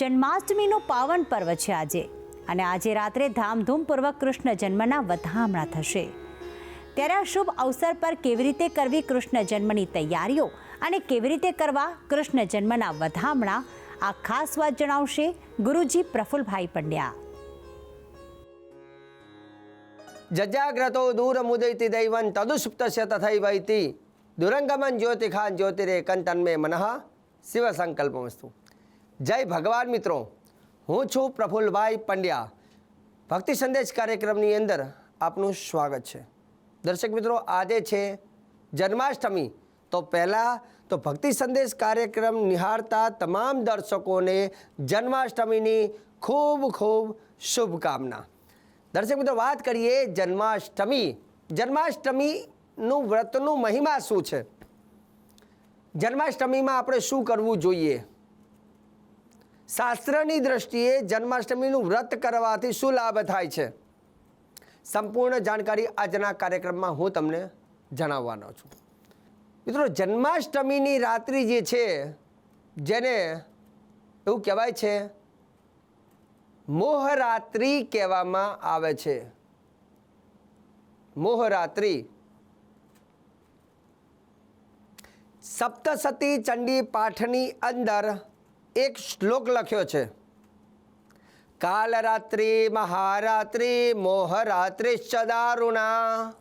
જન્માષ્ટમીનું પાવન પર્વ છે આજે અને આજે રાત્રે ધામધૂમપૂર્વક કૃષ્ણ જન્મના વધામણા થશે. ત્યારે આ શુભ અવસર પર કેવી રીતે કરવી કૃષ્ણ જન્મની તૈયારીઓ અને કેવી રીતે કરવા કૃષ્ણ જન્મના વધામણા? આ ખાસ વાત જણાવશે ગુરુજી પ્રફુલભાઈ પંડ્યા. જજાગ્રતો દૂરમુદૈતિ દૈવં તદુસુપ્તસ્ય તથૈવૈતિ. દુરંગમન જ્યોતિખાન જ્યોતિરેકન તન્મે મનઃ. શિવ સંકલ્પમસ્તુ. જય ભગવાન મિત્રો. હું છું પ્રફુલ્લભાઈ પંડ્યા. ભક્તિ સંદેશ કાર્યક્રમની અંદર આપનું સ્વાગત છે. દર્શક મિત્રો, આજે છે જન્માષ્ટમી. તો પહેલાં તો ભક્તિ સંદેશ કાર્યક્રમ નિહાળતા તમામ દર્શકોને જન્માષ્ટમીની ખૂબ ખૂબ શુભકામના. દર્શક મિત્રો, વાત કરીએ જન્માષ્ટમી. જન્માષ્ટમીનું વ્રતનું મહિમા શું છે? જન્માષ્ટમીમાં આપણે શું કરવું જોઈએ? શાસ્ત્રની દ્રષ્ટિએ જન્માષ્ટમીનું વ્રત કરવાથી શું લાભ થાય છે? સંપૂર્ણ જાણકારી આજના કાર્યક્રમમાં હું તમને જણાવવાનો છું. મિત્રો, જન્માષ્ટમીની રાત્રિ જે છે, જેને એવું કહેવાય છે, મોહરાત્રિ કહેવામાં આવે છે. મોહરાત્રિ. સપ્તસતી ચંડી પાઠની અંદર એક શ્લોક લખ્યો છે. કાલરાત્રિ મહારાત્રિ મોહરાત્રિ ચદારુણા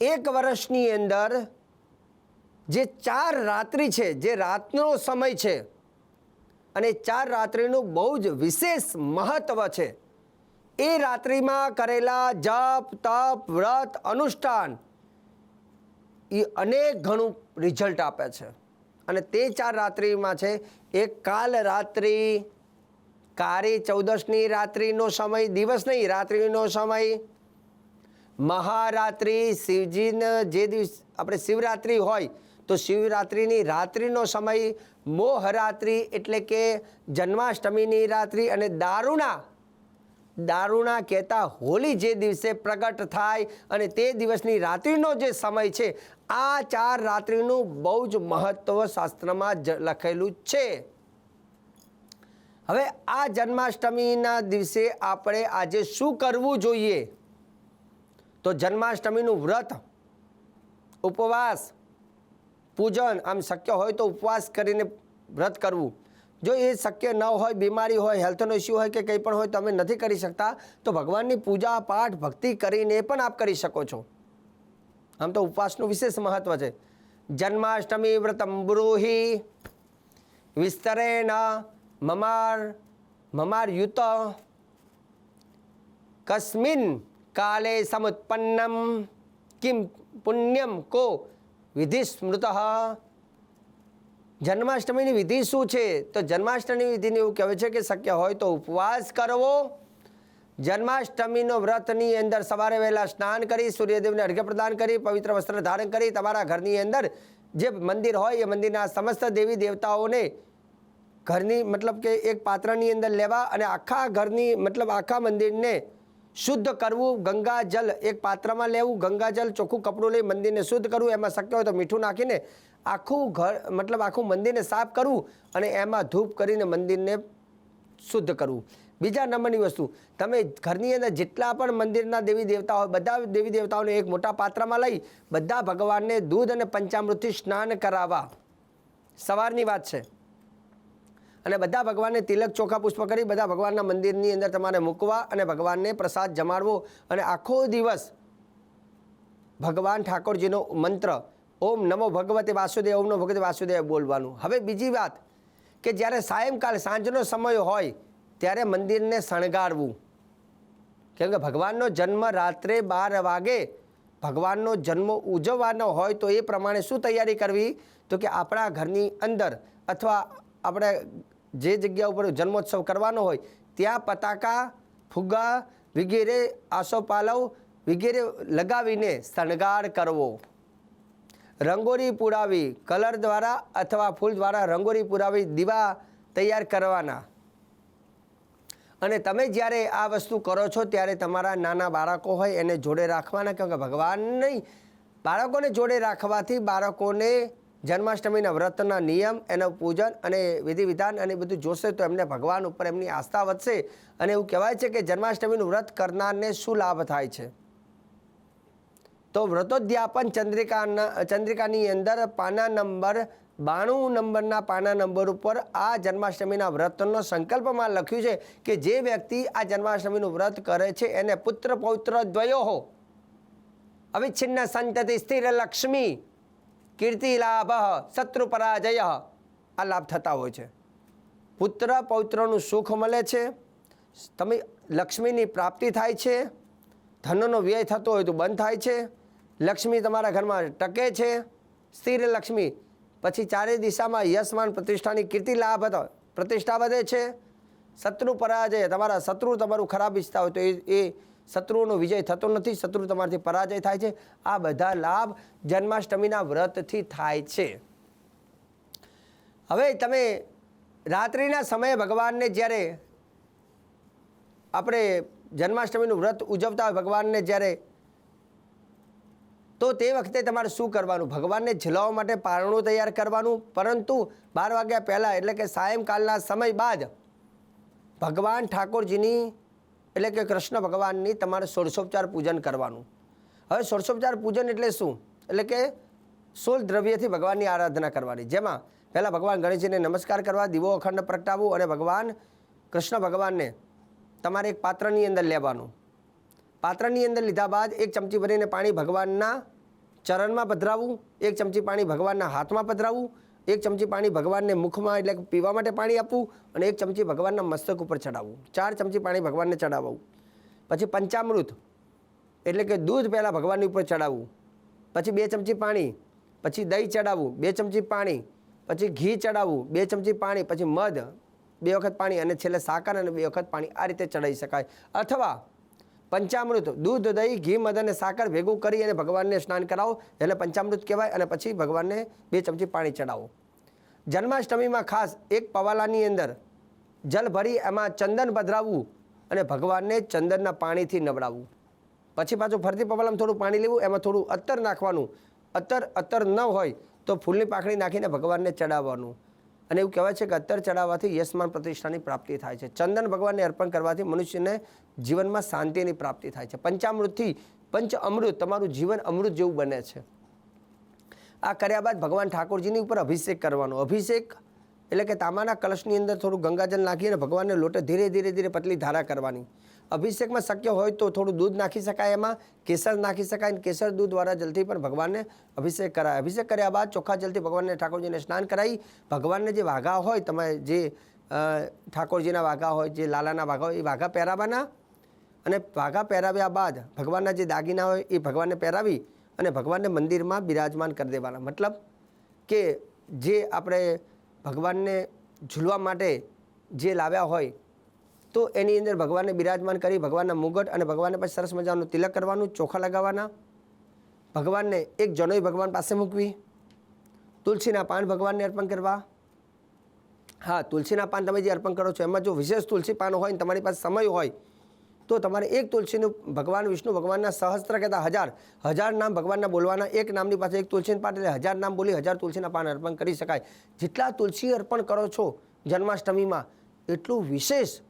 એક વર્ષની અંદર જે ચાર રાત્રિ છે, જે રાતનો સમય છે, અને ચાર રાત્રિનું બહુ જ વિશેષ મહત્વ છે. એ રાત્રિમાં કરેલા જપ, તપ, વ્રત, અનુષ્ઠાન, એ અનેક ઘણું રિઝલ્ટ આપે છે. અને તે ચાર રાત્રિમાં છે. એક કાલ રાત્રિ, કારી ચૌદશની રાત્રિનો સમય દિવસ નહીં રાત્રિનો સમય. મહારાત્રિ શિવજીને જે દિવસ, આપણે શિવરાત્રિ હોય, તો શિવરાત્રિની રાત્રિનો સમય મોહરાત્રિ એટલે કે જન્માષ્ટમીની રાત્રિ અને દારૂણા દારૂણા કહેતા હોલી જે દિવસે પ્રગટ થાય અને તે દિવસની રાત્રિનો જે સમય છે, આ ચાર રાત્રિનું બહુ જ મહત્વ શાસ્ત્રમાં લખેલું છે. હવે આ જન્માષ્ટમીના દિવસે આપણે આજે શું કરવું જોઈએ? તો જન્માષ્ટમીનું વ્રત, ઉપવાસ, પૂજન આમ શક્ય હોય તો ઉપવાસ કરીને વ્રત કરવું. જો એ શક્ય ન હોય, બીમારી હોય હેલ્થનો ઇસ્યુ હોય કે કંઈ પણ હોય, તમે નથી કરી શકતા, તો ભગવાનની પૂજા, પાઠ, ભક્તિ કરીને પણ આપ કરી શકો છો. આમ તો ઉપવાસનું વિશેષ મહત્વ છે. જન્માષ્ટમી વ્રતમ બ્રૂહી, વિસ્તરેણ, મમાર મમાર યુત કસ્મિન કાલે સમુત્પન્નમ, કિમ પુણ્યમ કો વિધિ સ્મૃત જન્માષ્ટમીની વિધિ શું છે? તો જન્માષ્ટમી વિધિને એવું કહેવાય છે કે શક્ય હોય તો ઉપવાસ કરવો. જન્માષ્ટમીનો વ્રતની અંદર સવારે વહેલા સ્નાન કરી, સૂર્યદેવને અર્ઘ્ય પ્રદાન કરી, પવિત્ર વસ્ત્ર ધારણ કરી, તમારા ઘરની અંદર જે મંદિર હોય એ મંદિરના સમસ્ત દેવી દેવતાઓને ઘરની મતલબ કે એક પાત્રની અંદર લેવા અને આખા ઘરની મતલબ આખા મંદિરને શુદ્ધ કરવું, ગંગા જલ એક પાત્રમાં લેવું, ગંગા જલ ચોખ્ખું કપડું લઈ મંદિરને શુદ્ધ કરવું, એમાં શક્ય હોય તો મીઠું નાખીને આખું ઘર, મતલબ આખું મંદિરને સાફ કરવું અને એમાં ધૂપ કરીને મંદિરને શુદ્ધ કરવું બીજા નંબરની વસ્તુ, તમે ઘરની અંદર જેટલા પણ મંદિરના દેવી દેવતા હોય, બધા દેવી દેવતાઓને એક મોટા પાત્રમાં લઈ, બધા ભગવાનને દૂધ અને પંચામૃતથી સ્નાન કરાવવા. સવારની વાત છે. અને બધા ભગવાનને તિલક ચોખા પુષ્પ કરી, બધા ભગવાનના મંદિરની અંદર તમારે મૂકવા અને ભગવાનને પ્રસાદ જમાડવો. અને આખો દિવસ ભગવાન ઠાકોરજીનો મંત્ર ઓમ નમો ભગવતે વાસુદેવ, ઓમ નમો ભગવતે વાસુદેવ બોલવાનું. હવે બીજી વાત કે જ્યારે સાયંકાળ સાંજનો સમય હોય, ત્યારે મંદિરને શણગારવું. કેમ કે ભગવાનનો જન્મ રાત્રે બાર વાગે, ભગવાનનો જન્મ ઉજવવાનો હોય તો એ પ્રમાણે શું તૈયારી કરવી? તો કે આપણા ઘરની અંદર અથવા આપણે જે જગ્યા ઉપર જન્મોત્સવ કરવાનો હોય, ત્યાં પતાકા, ફુગ્ગા વગેરે, આસોપાલવ વગેરે લગાવીને શણગાર કરવો. રંગોળી પુરાવી, કલર દ્વારા અથવા ફૂલ દ્વારા રંગોળી પુરાવી દીવા તૈયાર કરવાના. અને તમે જ્યારે આ વસ્તુ કરો છો, ત્યારે તમારા નાના બાળકો હોય એને જોડે રાખવાના, કેમ કે ભગવાન નહીં. બાળકોને જોડે રાખવાથી બાળકોને જન્માષ્ટમીના વ્રતના નિયમ, એનું પૂજન અને વિધિ વિધાન અને બધું જોશે તો એમને ભગવાન ઉપર એમની આસ્થા વધશે. અને એવું કહેવાય છે કે જન્માષ્ટમીનું વ્રત કરનારને શું લાભ થાય છે? તો વ્રતોદ્યાપન ચંદ્રિકાના, ચંદ્રિકાની અંદર પાના નંબર, બાણું નંબરના પાના નંબર ઉપર આ જન્માષ્ટમીના વ્રતનો સંકલ્પમાં લખ્યું છે કે જે વ્યક્તિ આ જન્માષ્ટમીનું વ્રત કરે છે એને પુત્ર પૌત્ર દ્વયો. અવિચ્છિન્ન સંતતિ સ્થિર લક્ષ્મી, કીર્તિ લાભ, શત્રુ પરાજય. આ લાભ થતા હોય છે. પુત્ર પૌત્રનું સુખ મળે છે, તમે લક્ષ્મીની પ્રાપ્તિ થાય છે, ધનનો વ્યય થતો હોય તો બંધ થાય છે લક્ષ્મી તમારા ઘરમાં ટકે છે? સ્થિર લક્ષ્મી, પછી ચારે દિશામાં યશમાન પ્રતિષ્ઠાની કીર્તિ લાભ હતો. પ્રતિષ્ઠા વધે છે? શત્રુ પરાજય, તમારા શત્રુ તમારું ખરાબ ઈચ્છતા હોય તો એ એ શત્રુઓનો વિજય થતો નથી. શત્રુ તમારાથી પરાજય થાય છે. આ બધા લાભ જન્માષ્ટમીના વ્રતથી થાય છે. હવે તમે રાત્રિના સમયે ભગવાનને જ્યારે આપણે જન્માષ્ટમીનું વ્રત ઉજવતા ભગવાનને જ્યારે તો તે વખતે તમારે શું કરવાનું? ભગવાનને ઝીલાવવા માટે પારણું તૈયાર કરવાનું. પરંતુ બાર વાગ્યા પહેલાં, એટલે કે સાયંકાલના સમય બાદ, ભગવાન ઠાકોરજીની, એટલે કે કૃષ્ણ ભગવાનની તમારે ષોડશોપચાર પૂજન કરવાનું. હવે ષોડશોપચાર પૂજન એટલે શું? એટલે કે સોળ દ્રવ્યથી ભગવાનની આરાધના કરવાની. જેમાં પહેલાં ભગવાન ગણેશજીને નમસ્કાર કરવા, દીવો અખંડ પ્રગટાવવું અને ભગવાન કૃષ્ણ ભગવાનને તમારે એક પાત્રની અંદર લેવાનું. પાત્રની અંદર લીધા બાદ એક ચમચી ભરીને પાણી ભગવાનના ચરણમાં પધરાવવું એક ચમચી પાણી ભગવાનના હાથમાં પધરાવવું એક ચમચી પાણી ભગવાનને મુખમાં એટલે પીવા માટે પાણી આપવું અને એક ચમચી ભગવાનના મસ્તક ઉપર ચડાવવું. ચાર ચમચી પાણી ભગવાનને ચડાવવું. પછી પંચામૃત એટલે કે દૂધ પહેલાં ભગવાનની ઉપર ચડાવવું. પછી બે ચમચી પાણી, પછી દહીં ચડાવવું, બે ચમચી પાણી, પછી ઘી ચડાવવું, બે ચમચી પાણી, પછી મધ, બે વખત પાણી અને છેલ્લે સાકર અને બે વખત પાણી આ રીતે ચડાવી શકાય. અથવા પંચામૃત. દૂધ, દહીં, ઘી, મધ અને સાકર ભેગું કરી અને ભગવાનને સ્નાન કરાવો. એટલે પંચામૃત કહેવાય અને પછી ભગવાનને બે ચમચી પાણી ચડાવો. જન્માષ્ટમીમાં ખાસ એક પવાલાની અંદર જલ ભરી એમાં ચંદન પધરાવવું અને ભગવાનને ચંદનના પાણીથી નવડાવવું. પછી પાછું ફરતી પવાલામાં થોડું પાણી લેવું, એમાં થોડું અત્તર નાખવાનું. અત્તર અત્તર ન હોય તો ફૂલની પાખડી નાખીને ભગવાનને ચડાવવાનું. અને એવું કહેવાય છે કે અત્તર ચડાવવાથી યશમાન પ્રતિષ્ઠાની પ્રાપ્તિ થાય છે. ચંદન ભગવાનને અર્પણ કરવાથી મનુષ્યને જીવનમાં શાંતિની પ્રાપ્તિ થાય છે. પંચામૃતથી પંચ અમૃત તમારું જીવન અમૃત જેવું બને છે. આ કર્યા બાદ ભગવાન ઠાકોરજીની ઉપર અભિષેક કરવાનો. અભિષેક એટલે કે તાંબાના કલશની અંદર થોડું ગંગાજલ નાખીને ભગવાનને લોટે ધીરે ધીરે ધીરે પતલી ધારા કરવાની. અભિષેકમાં શક્ય હોય તો થોડું દૂધ નાખી શકાય એમાં, કેસર નાખી શકાય અને કેસર દૂધ દ્વારા જલથી પણ ભગવાનને અભિષેક કરાય. અભિષેક કર્યા બાદ ચોખ્ખા જલથી ભગવાનને ઠાકોરજીને સ્નાન કરાવી ભગવાનને જે વાઘા હોય, તમે જે ઠાકોરજીના વાઘા હોય, જે લાલાના વાઘા હોય, એ વાઘા પહેરાવાના. અને વાઘા પહેરાવ્યા બાદ ભગવાનના જે દાગીના હોય, એ ભગવાનને પહેરાવી અને ભગવાનને મંદિરમાં બિરાજમાન કરી દેવાના. મતલબ કે જે આપણે ભગવાનને ઝૂલવા માટે જે લાવ્યા હોય તો એની અંદર ભગવાનને બિરાજમાન કરી, ભગવાનના મુગટ અને ભગવાનને પછી સરસ મજાનું તિલક કરવાનું, ચોખા લગાવવાના. ભગવાનને એક જનોઈ ભગવાન પાસે મૂકવી. તુલસીના પાન ભગવાનને અર્પણ કરવા. હા, તુલસીના પાન તમે જે અર્પણ કરો છો, એમાં જો વિશેષ તુલસી પાન હોય ને તમારી પાસે સમય હોય, તો તમારે એક તુલસીનું ભગવાન વિષ્ણુ ભગવાનના સહસ્ત્ર કહેતા હજાર હજાર નામ ભગવાનના બોલવાના, એક નામની પાસે એક તુલસીના પાન એટલે હજાર નામ બોલી હજાર તુલસીના પાન અર્પણ કરી શકાય. જેટલા તુલસી અર્પણ કરો છો જન્માષ્ટમીમાં, એટલું વિશેષ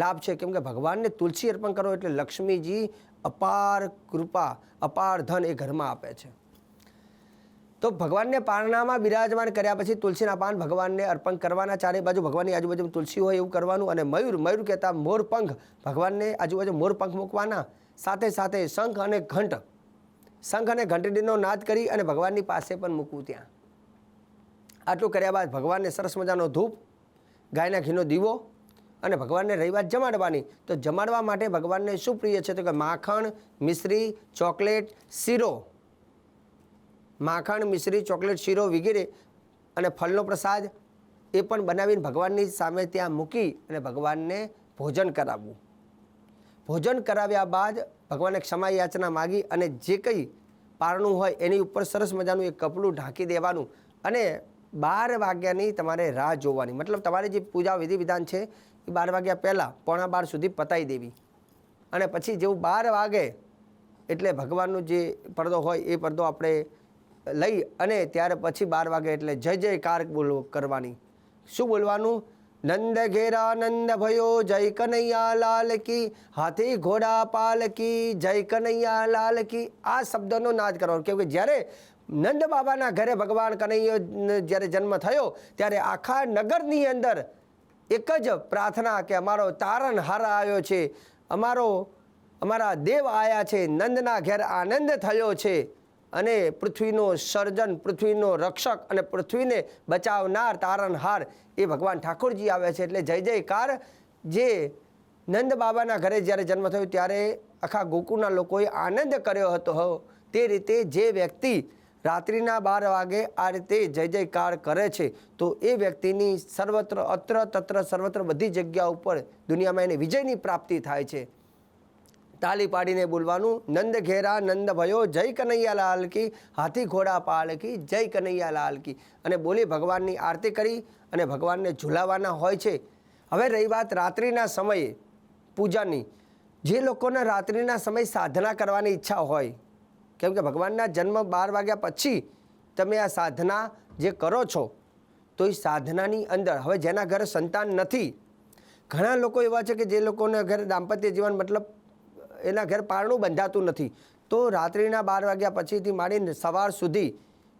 લાભ છે. કેમ કે ભગવાનને તુલસી અર્પણ કરો એટલે લક્ષ્મીજી અપાર કૃપા, અપાર ધન એ ઘરમાં આપે છે. તો ભગવાનને પારણામાં બિરાજમાન કર્યા પછી તુલસીના પાન ભગવાનને અર્પણ કરવાના. ચારે બાજુ ભગવાનની આજુબાજુ તુલસી હોય એવું કરવાનું અને મયુર મયુર કહેતા મોરપંખ ભગવાનને આજુબાજુ મોરપંખ મૂકવાના. સાથે સાથે શંખ અને ઘંટ, શંખ અને ઘંટડીનો નાદ કરી અને ભગવાનની પાસે પણ મૂકવું ત્યાં. આટલું કર્યા બાદ ભગવાનને સરસ મજાનો ધૂપ, ગાયના ઘીનો દીવો અને ભગવાનને રહી જમાડવાની. તો જમાડવા માટે ભગવાનને શું પ્રિય છે તો કે માખણ, મિશ્રી, ચોકલેટ, શીરો. માખણ, મિશ્રી, ચોકલેટ, શીરો વગેરે અને ફળનો પ્રસાદ એ પણ બનાવીને ભગવાનની સામે ત્યાં મૂકી અને ભગવાનને ભોજન કરાવવું. ભોજન કરાવ્યા બાદ ભગવાનને ક્ષમા યાચના માગી અને જે કંઈ પારણું હોય એની ઉપર સરસ મજાનું એક કપડું ઢાંકી દેવાનું અને બાર વાગ્યાની તમારે રાહ જોવાની. મતલબ તમારે જે પૂજા વિધિ વિધાન છે એ બાર વાગ્યા પહેલાં પોણા બાર સુધી પતાવી દેવી. અને પછી જેવું બાર વાગે એટલે ભગવાનનો જે પડદો હોય એ પડદો આપણે લઈ અને ત્યાર પછી બાર વાગે એટલે જય જયકાર બોલો કરવાની. શું બોલવાનું? નંદ ઘેરા નંદ ભયો, જય કનૈયા લાલ કી, હાથી ઘોડા પાલ કી, જય કનૈયા લાલ કી. આ શબ્દનો નાદ કરવાનો. કેમ કે જ્યારે નંદ બાબાના ઘરે ભગવાન કનૈયો જ્યારે જન્મ થયો, ત્યારે આખા નગરની અંદર એક જ પ્રાર્થના કે અમારો તારણ હાર આવ્યો છે. અમારો, અમારા દેવ આવ્યા છે. નંદના ઘેર આનંદ થયો છે. અને પૃથ્વીનો સર્જન, પૃથ્વીનો રક્ષક અને પૃથ્વીને બચાવનાર તારણહાર એ ભગવાન ઠાકોરજી આવે છે. એટલે જય જયકાર. જે નંદ બાબાના ઘરે જ્યારે જન્મ થયો ત્યારે આખા ગોકુળના લોકોએ આનંદ કર્યો હતો. તે રીતે જે વ્યક્તિ રાત્રિના બાર વાગે આ રીતે જય જયકાર કરે છે, તો એ વ્યક્તિની સર્વત્ર અત્ર તત્ર સર્વત્ર બધી જગ્યા ઉપર દુનિયામાં એને વિજયની પ્રાપ્તિ થાય છે. તાલી પાડીને બોલવાનું, નંદ ઘેરા, નંદ ભયો, જય કનૈયા લાલ કી, હાથી ઘોડા પાલકી જય કનૈયા લાલ કી. અને બોલી ભગવાનની આરતી કરી અને ભગવાનને ઝુલાવવાના હોય છે. હવે રહી વાત રાત્રિના સમયે પૂજાની. જે લોકોને રાત્રિના સમયે સાધના કરવાની ઈચ્છા હોય કેમ કે ભગવાનના જન્મ બાર વાગ્યા પછી તમે આ સાધના જે કરો છો, તો એ સાધનાની અંદર, હવે જેના ઘરે સંતાન નથી, ઘણા લોકો એવા છે કે જે લોકોને ઘરે દાંપત્ય જીવન મતલબ એના ઘર પારણું બંધાતું નથી. તો રાત્રિના બાર વાગ્યા પછીથી માંડીને સવાર સુધી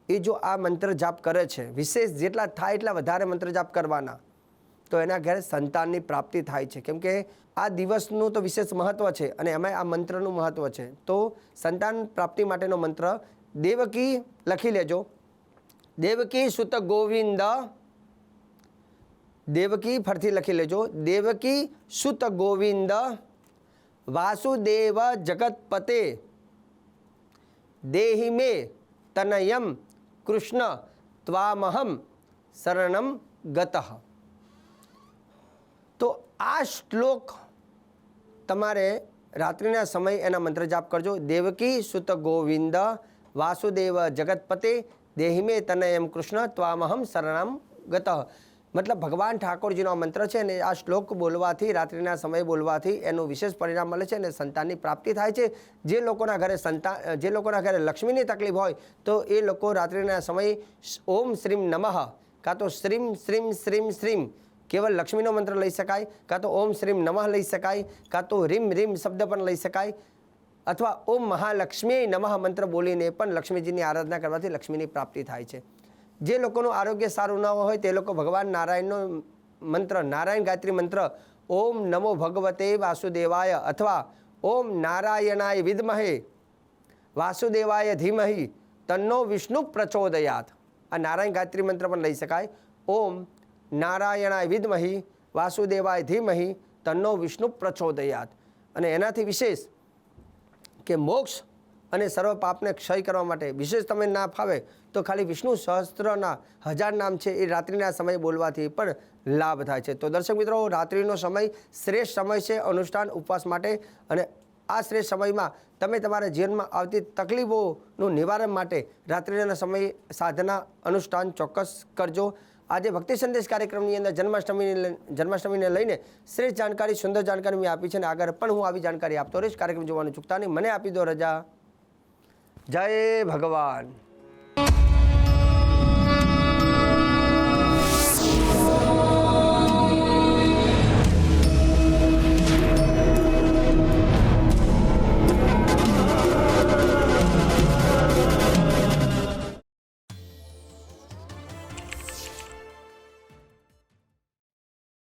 એ જો આ મંત્ર જાપ કરે છે, વિશેષ જેટલા થાય એટલા વધારે મંત્ર જાપ કરવાના. તો એના ઘરે સંતાનની પ્રાપ્તિ થાય છે. કેમ કે આ દિવસનું તો વિશેષ મહત્ત્વ છે અને એમાં આ મંત્રનું મહત્ત્વ છે. તો સંતાન પ્રાપ્તિ માટેનો મંત્ર દેવકી લખી લેજો. દેવકી સુત ગોવિંદ. દેવકી ફરથી લખી લેજો. દેવકી સુત ગોવિંદ. વાસુદેવ જગતપતે. દેહી મે તનયમ કૃષ્ણ ત્વામહમ શરણમ ગતઃ. તો આ શ્લોક તમારે રાત્રિના સમય એના મંત્ર જાપ કરજો. દેવકી સુત ગોવિંદ, વાસુદેવ જગતપતે દેહિમે તનયમ કૃષ્ણ, ત્વામહમ શરણમ ગતઃ. મતલબ ભગવાન ઠાકોરજીનો આ મંત્ર છે ને, આ શ્લોક બોલવાથી, રાત્રિના સમયે બોલવાથી એનું વિશેષ પરિણામ મળે છે અને સંતાનની પ્રાપ્તિ થાય છે. જે લોકોના ઘરે સંતાન જે લોકોના ઘરે લક્ષ્મીની તકલીફ હોય, તો એ લોકો રાત્રિના સમયે ઓમ શ્રીમ નમઃ, કાં તો શ્રીમ શ્રીમ શ્રીમ શ્રીમ કેવલ લક્ષ્મીનો મંત્ર લઈ શકાય કાં તો ઓમ શ્રીમ નમઃ લઈ શકાય કાં તો રીમ રીમ શબ્દ પણ લઈ શકાય અથવા ઓમ મહાલક્ષ્મી નમઃ મંત્ર બોલીને પણ લક્ષ્મીજીની આરાધના કરવાથી લક્ષ્મીની પ્રાપ્તિ થાય છે. જે લોકોનું આરોગ્ય સારું ન હોય, તે લોકો ભગવાન નારાયણનો મંત્ર, નારાયણ ગાયત્રી મંત્ર, ઓમ નમો ભગવતે વાસુદેવાય અથવા ઓમ નારાયણાય વિદ્મહે, વાસુદેવાય ધીમહિ, તન્નો વિષ્ણુ પ્રચોદયાત. આ નારાયણ ગાયત્રી મંત્ર પણ લઈ શકાય. ઓમ નારાયણાય વિદ્મહી, વાસુદેવાય ધીમહી, તન્નો વિષ્ણુ પ્રચોદયાત. અને એનાથી વિશેષ કે મોક્ષ અને સર્વ પાપને ક્ષય કરવા માટે વિશેષ તમે ના ફાવે તો ખાલી વિષ્ણુ સહસ્ત્રના હજાર નામ છે એ રાત્રિના સમયે બોલવાથી પણ લાભ થાય છે. તો દર્શક મિત્રો, રાત્રિનો સમય શ્રેષ્ઠ સમય છે અનુષ્ઠાન, ઉપવાસ માટે. અને આ શ્રેષ્ઠ સમયમાં તમે તમારા જીવનમાં આવતી તકલીફોનું નિવારણ માટે રાત્રિના સમયે સાધના, અનુષ્ઠાન ચોક્કસ કરજો. આજે ભક્તિ સંદેશ કાર્યક્રમની અંદર જન્માષ્ટમીને જન્માષ્ટમીને લઈને શ્રેષ્ઠ જાણકારી, સુંદર જાણકારી મેં આપી છે અને આગળ પણ હું આવી જાણકારી આપતો રહીશ. કાર્યક્રમ જોવાનું ચૂકતા નહીં. મને આપી દો રજા. જય ભગવાન.